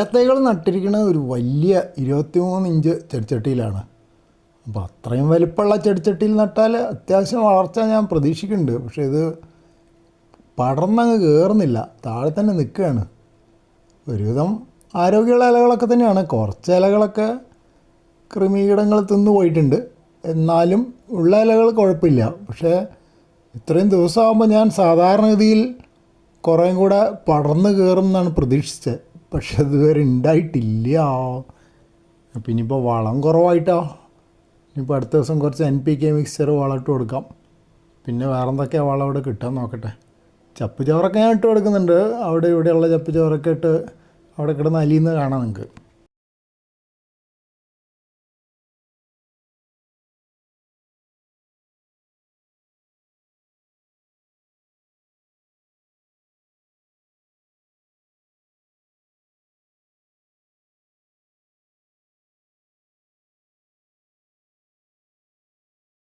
ഏത്തകൾ നട്ടിരിക്കുന്നത് ഒരു വലിയ ഇരുപത്തിമൂന്ന് ഇഞ്ച് ചെടിച്ചട്ടിയിലാണ്. അപ്പോൾ അത്രയും വലിപ്പമുള്ള ചെടിച്ചട്ടിയിൽ നട്ടാൽ അത്യാവശ്യം വളർച്ച ഞാൻ പ്രതീക്ഷിക്കുന്നുണ്ട്. പക്ഷേ ഇത് പടർന്നങ്ങ് കയറുന്നില്ല താഴെ തന്നെ നിൽക്കുകയാണ്. ഒരുവിധം ആരോഗ്യമുള്ള ഇലകളൊക്കെ തന്നെയാണ്. കുറച്ച് ഇലകളൊക്കെ കൃമികീടങ്ങൾ തിന്നു പോയിട്ടുണ്ട്. എന്നാലും ഉള്ള ഇലകൾ കുഴപ്പമില്ല. പക്ഷേ ഇത്രയും ദിവസമാകുമ്പോൾ ഞാൻ സാധാരണഗതിയിൽ കുറേയും കൂടെ പടർന്നു കയറും എന്നാണ് പ്രതീക്ഷിച്ചത്. പക്ഷെ ഇതുവരെ ഉണ്ടായിട്ടില്ല അപ്പം ഇനിയിപ്പോൾ വളം കുറവായിട്ടോ. ഇനിയിപ്പോൾ അടുത്ത ദിവസം കുറച്ച് എൻ പി കെ മിക്സ്ചർ വളം ഇട്ട് കൊടുക്കാം. പിന്നെ വേറെ എന്തൊക്കെയാണ് വളം ഇവിടെ കിട്ടാൻ നോക്കട്ടെ. ചപ്പ് ചോറൊക്കെ ഞാൻ ഇട്ട് കൊടുക്കുന്നുണ്ട്. അവിടെ ഇവിടെയുള്ള ചപ്പ് ചോറൊക്കെ ഇട്ട് അവിടെ കിടന്ന് അലിയുന്നത് കാണാം നിങ്ങൾക്ക്